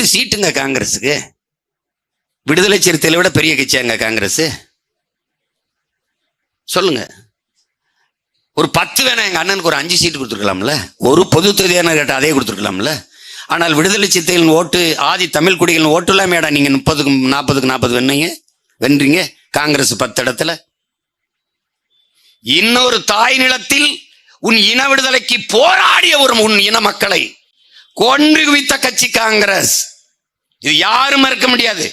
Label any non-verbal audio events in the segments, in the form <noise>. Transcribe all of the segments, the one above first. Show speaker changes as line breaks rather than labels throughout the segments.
பத்து சீட்டுங்க காங்கிரஸுக்கு. விடுதலை சிறுத்தைகளை விட பெரிய கட்சியாங்க காங்கிரஸ். சொல்லுங்க. ஒரு பத்து வேணா எங்க அண்ணனுக்கு ஒரு அஞ்சு சீட்டு கொடுத்துருக்கலாம்ல? ஒரு பொது தொகுதியான கேட்ட அதே கொடுத்துருக்கலாம்ல? ஆனால் விடுதலை சித்தைகளின் ஓட்டு ஆதி தமிழ் குடிகளின் ஓட்டு இல்லாமேடா நீங்க முப்பதுக்கு நாற்பதுக்கு நாற்பது வென்னீங்க? வென்றீங்க? காங்கிரஸ் பத்து இடத்துல. இன்னொரு தாய் நிலத்தில் உன் இன விடுதலைக்கு போராடிய ஒரு உன் இன மக்களை கொன்று குவித்த கட்சி காங்கிரஸ். இது யாரும் மறுக்க முடியாது.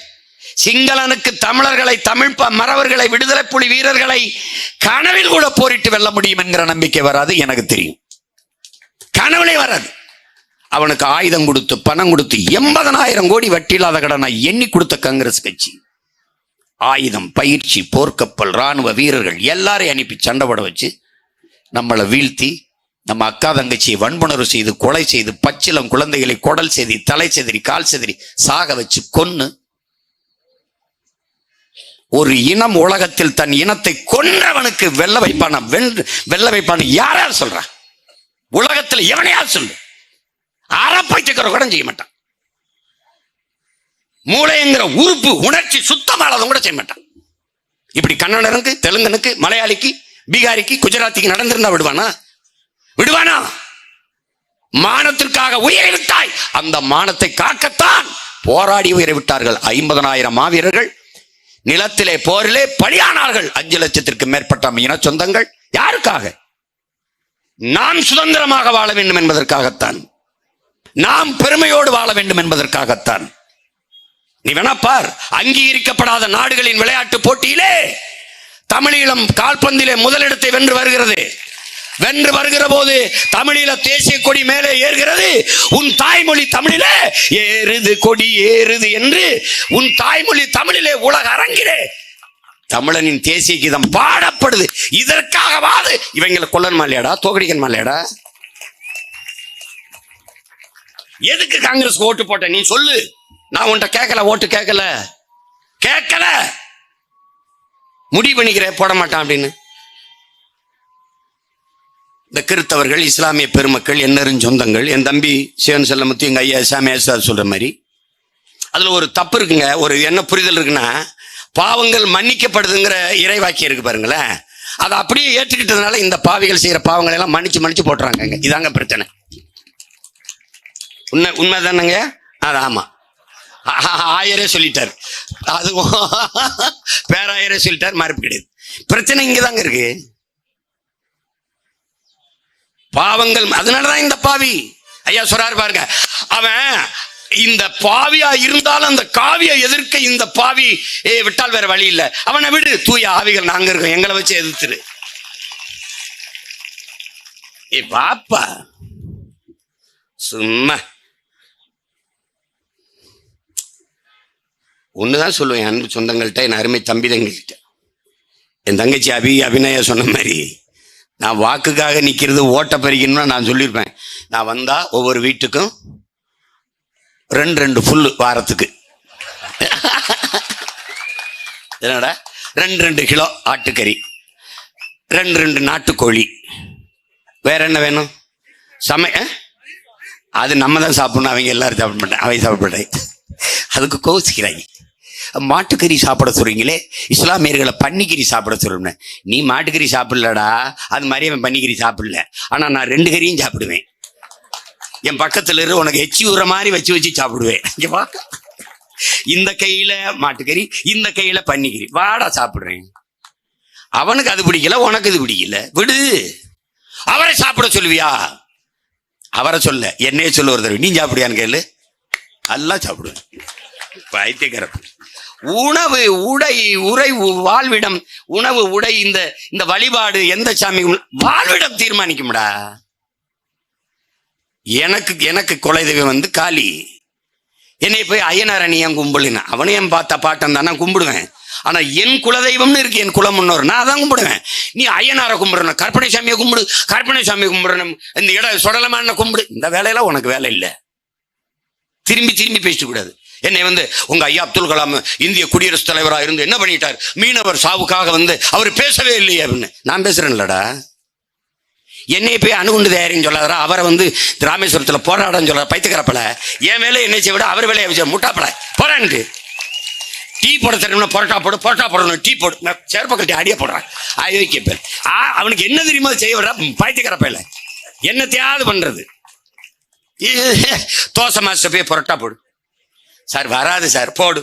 சிங்களனுக்கு தமிழர்களை தமிழ் ப- மறவர்களை விடுதலை புலி வீரர்களை கனவில் கூட போரிட்டு வெல்ல முடியும் என்கிற நம்பிக்கை வராது எனக்கு தெரியும். கனவுலே வராது. அவனுக்கு ஆயுதம் கொடுத்து பணம் கொடுத்து எண்பதனாயிரம் கோடி வட்டியில்லாத கடனை எண்ணி கொடுத்த காங்கிரஸ் கட்சி. ஆயுதம் பயிற்சி போர்க்கப்பல் ராணுவ வீரர்கள் எல்லாரையும் அனுப்பி சண்டை போட வச்சு நம்மளை வீழ்த்தி நம்ம அக்கா தங்கச்சியை வன்புணர்வு செய்து கொலை செய்து பச்சிலம் குழந்தைகளை குடல் செதி தலை செதிரி கால் செதிரி சாக வச்சு கொன்னு. ஒரு இனம் உலகத்தில் தன் இனத்தை கொன்றவனுக்கு வெள்ள வைப்பான? வெல்- வெள்ள வைப்பான யாரால் சொல்றா? உலகத்தில் எவனையால் சொல்லு. அறப்பைத்துக்கிற கூட செய்ய மாட்டான். மூளைங்கிற உறுப்பு உணர்ச்சி சுத்தமானதும் கூட செய்ய மாட்டான். இப்படி கன்னடனுக்கு தெலுங்கனுக்கு மலையாளிக்கு பீகாரிக்கு குஜராத்திக்கு நடந்திருந்தா விடுவானா? விடுவானா? மானத்திற்காக உயிரை விட்டாய் அந்த மானத்தை காக்கத்தான் போராடி உயிரை விட்டார்கள் ஐம்பதனாயிரம் மாவீரர்கள் நிலத்திலே போரிலே பலியானார்கள். அஞ்சு லட்சத்திற்கு மேற்பட்ட இன சொந்தங்கள். யாருக்காக? நாம் சுதந்திரமாக வாழ வேண்டும் என்பதற்காகத்தான். நாம் பெருமையோடு வாழ வேண்டும் என்பதற்காகத்தான். நீ வேணா பார். அங்கீகரிக்கப்படாத நாடுகளின் விளையாட்டு போட்டியிலே தமிழீழம் கால்பந்திலே முதலிடத்தை வென்று வருகிறது. வென்று வருகிற போது தமிழில தேசிய கொடி மேலே ஏறுகிறது. உன் தாய்மொழி தமிழிலே ஏறுது கொடி ஏறுது என்று உன் தாய்மொழி தமிழிலே உலக அரங்கிலே தமிழனின் தேசிய கீதம் பாடப்படுது. இதற்காகவாது இவங்களை கொல்லன் மாலையாடா தோகடிக்கன் மாலையாடா? எதுக்கு காங்கிரஸ் ஓட்டு போட்ட? நீ சொல்லு. நான் உன்கிட்ட கேட்கல ஓட்டு கேட்கல. கேட்கல. முடிவு பண்ணிக்கிறேன் போட மாட்டான் அப்படின்னு. இந்த கிறித்தவர்கள் இஸ்லாமிய பெருமக்கள் என்னரும் சொந்தங்கள் என் தம்பி சிவன் செல்லமுத்து எங்கள் ஐயா இஸ்லாமிய சார் சொல்கிற மாதிரி. அதில் ஒரு தப்பு இருக்குங்க. ஒரு என்ன புரிதல் இருக்குன்னா பாவங்கள் மன்னிக்கப்படுதுங்கிற இறைவாக்கியம் இருக்கு பாருங்களேன். அதை அப்படியே ஏற்றுக்கிட்டதுனால இந்த பாவிகள் செய்கிற பாவங்களை எல்லாம் மன்னிச்சு மன்னிச்சு போட்டுறாங்க இதாங்க பிரச்சனை. உண்மை உண்மை தானேங்க? அது ஆமாம் ஆயரே சொல்லிட்டார். அதுவும் பேராயரே சொல்லிட்டார் மறுப்பு கிடையாது பிரச்சனை இங்கதாங்க இருக்குது பாவங்கள் அதனாலதான் இந்த பாவி. ஐயா சொல்றாரு பாருங்க. அவன் இந்த பாவியா இருந்தாலும் அந்த காவியை எதிர்க்க இந்த பாவி ஏ விட்டால் வேற வழி இல்ல. அவனை விடு தூய ஆவிகள் நாங்க இருக்கோம். எங்களை வச்சு எதிர்த்துரு. ஏ பாப்பா சும்மா. ஒண்ணுதான் சொல்லுவேன் என் அன்பு சொந்தங்கள்கிட்ட என் அருமை தம்பிதங்கள்கிட்ட என் தங்கச்சி அபி அபிநயா சொன்ன மாதிரி. நான் வாக்குக்காக நிற்கிறது ஓட்ட பறிக்கணும்னா நான் சொல்லியிருப்பேன். நான் வந்தால் ஒவ்வொரு வீட்டுக்கும் ரெண்டு ரெண்டு ஃபுல்லு வாரத்துக்கு. <laughs> என்னடா? ரெண்டு ரெண்டு கிலோ ஆட்டுக்கறி. ரெண்டு ரெண்டு நாட்டுக்கோழி. வேற என்ன வேணும்? சமய அது நம்ம தான் சாப்பிடணும் அவங்க எல்லாரும் சாப்பிட மாட்டேன் அவங்க சாப்பிட அதுக்கு கோவிச்சுக்கிறாங்க. மாட்டுக்கறி சாப்பிட சொல்றீங்களே? இஸ்லாமியர்களை பன்னிக்கறி சாப்பிட சொல்லுன்னு நீ மாட்டுக்கறி சாப்பிடலடா. அது மாதிரி அவன் பன்னிக்கறி சாப்பிடல. ஆனால் நான் ரெண்டு கறியும் சாப்பிடுவேன். என் பக்கத்தில் இரு உனக்கு எச்சி ஊற மாதிரி வச்சு வச்சு சாப்பிடுவேன். இங்க இந்த கையில் மாட்டுக்கறி இந்த கையில் பன்னிக்கறி. வாடா சாப்பிட்றேன். அவனுக்கு அது பிடிக்கல உனக்கு இது பிடிக்கல. விடு. அவரை சாப்பிட சொல்லுவியா? அவரை சொல்ல. என்னையே சொல்ல ஒரு தடவை. நீ சாப்பிடுவியான்னு கேளு. எல்லாம் சாப்பிடுவேன். பைத்தியக்காரன். உணவு உடை உரை உ- வாழ்விடம் உணவு உடை இந்த இந்த வழிபாடு எந்த சாமி வாழ்விடம் தீர்மானிக்கும்டா. எனக்கு எனக்கு கொலை தெய்வம் வந்து காளி. என்னை போய் ஐயனார் அணியன் கும்பிடுனா அவனையும் பார்த்தா பாட்டம் தான் நான் கும்பிடுவேன். ஆனா என் குலதெய்வம்னு இருக்கு என் குலம் முன்னோர் நான் அதான் கும்பிடுவேன். நீ ஐயனாரை கும்பிடணும் கற்பனை சாமியை கும்பிடு கற்பனை சாமியை கும்பிடணும் இந்த இட சுடலமான கும்பிடு. இந்த வேலையெல்லாம் உனக்கு வேலை இல்லை. திரும்பி திரும்பி பேசிக்கூடாது என்னை வந்து உங்க ஐயா அப்துல் கலாம் இந்திய குடியரசுத் தலைவராக இருந்து என்ன பண்ணிட்டார்? மீனவர் சாவுக்காக வந்து அவர் பேசவே இல்லையே அப்படின்னு. நான் பேசுறேன்லடா. என்னை போய் அணுகுண்டு தயாரின்னு சொல்லாதரா அவரை வந்து ராமேஸ்வரத்தில் போராடன்னு சொல்ல பைத்துக்கிறப்பல என் வேலை என்ன செய்ய விட அவர் வேலையை வச்சு முட்டாப்பல. போறான்ட்டு டீ போட தெரியும்னா பொரட்டா போடு பொரட்டா போடணும் டீ போடு. நான் சேர்ப்பக்கட்டி அடியே போடுறேன். ஆயோக்கிய பேர். ஆ அவனுக்கு என்ன தெரியுமோ செய்ய விட பைத்துக்கிறப்பல என்னத்தையாவது பண்றது. இ- தோசை மாஸ்டர் போய் பொரட்டா போடு. சார் வராது சார் போடு.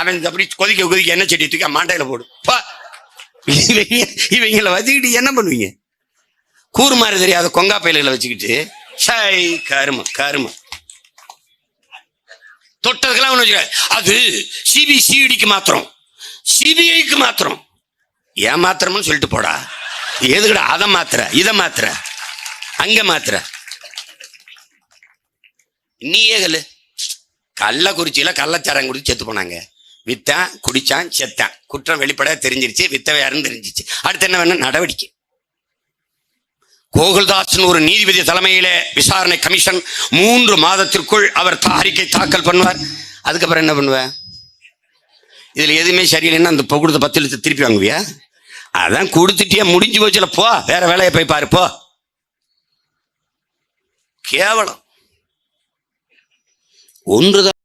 அவன் அப்படி கொதிக்க கொதிக்க என்ன செடி தூக்கி மாண்டையில போடு. இவங்களை வச்சுக்கிட்டு என்ன பண்ணுவீங்க? கூறு மாதிரி தெரியாத கொங்கா பயில்களை வச்சுக்கிட்டு சை கரும கரும தொட்டதுக்கெல்லாம் ஒண்ணு வச்சுக்க அது சிபிசிஐடிக்கு மாத்திரம். சிபிஐக்கு மாத்திரம். ஏன் மாத்திரம்னு சொல்லிட்டு போடா. எதுக்குடா அதை மாத்திர இதை மாத்திர அங்க மாத்திர நீயே கல்லு கள்ளக்குறிச்சியில் கள்ளச்சாரம் குடிச்சு செத்து போனாங்க. வித்தான் குடித்தான் செத்தான். குற்றம் வெளிப்படையாக தெரிஞ்சிருச்சு வித்தவை யாருன்னு தெரிஞ்சிச்சு. அடுத்து என்ன வேணும் நடவடிக்கை. கோகுல்தாசன் ஒரு நீதிபதி தலைமையில விசாரணை கமிஷன் மூன்று மாதத்திற்குள் அவர் அறிக்கை தாக்கல் பண்ணுவார். அதுக்கப்புறம் என்ன பண்ணுவேன் இதில் எதுவுமே சரியில்லைன்னா அந்த கொடுத்த பத்து லட்சம் திருப்பி வாங்குவியா? அதான் கொடுத்துட்டியா முடிஞ்சு போச்சுல போ. வேற வேலையை போய் பாரு போ. கேவலம். ஒன்றுதான்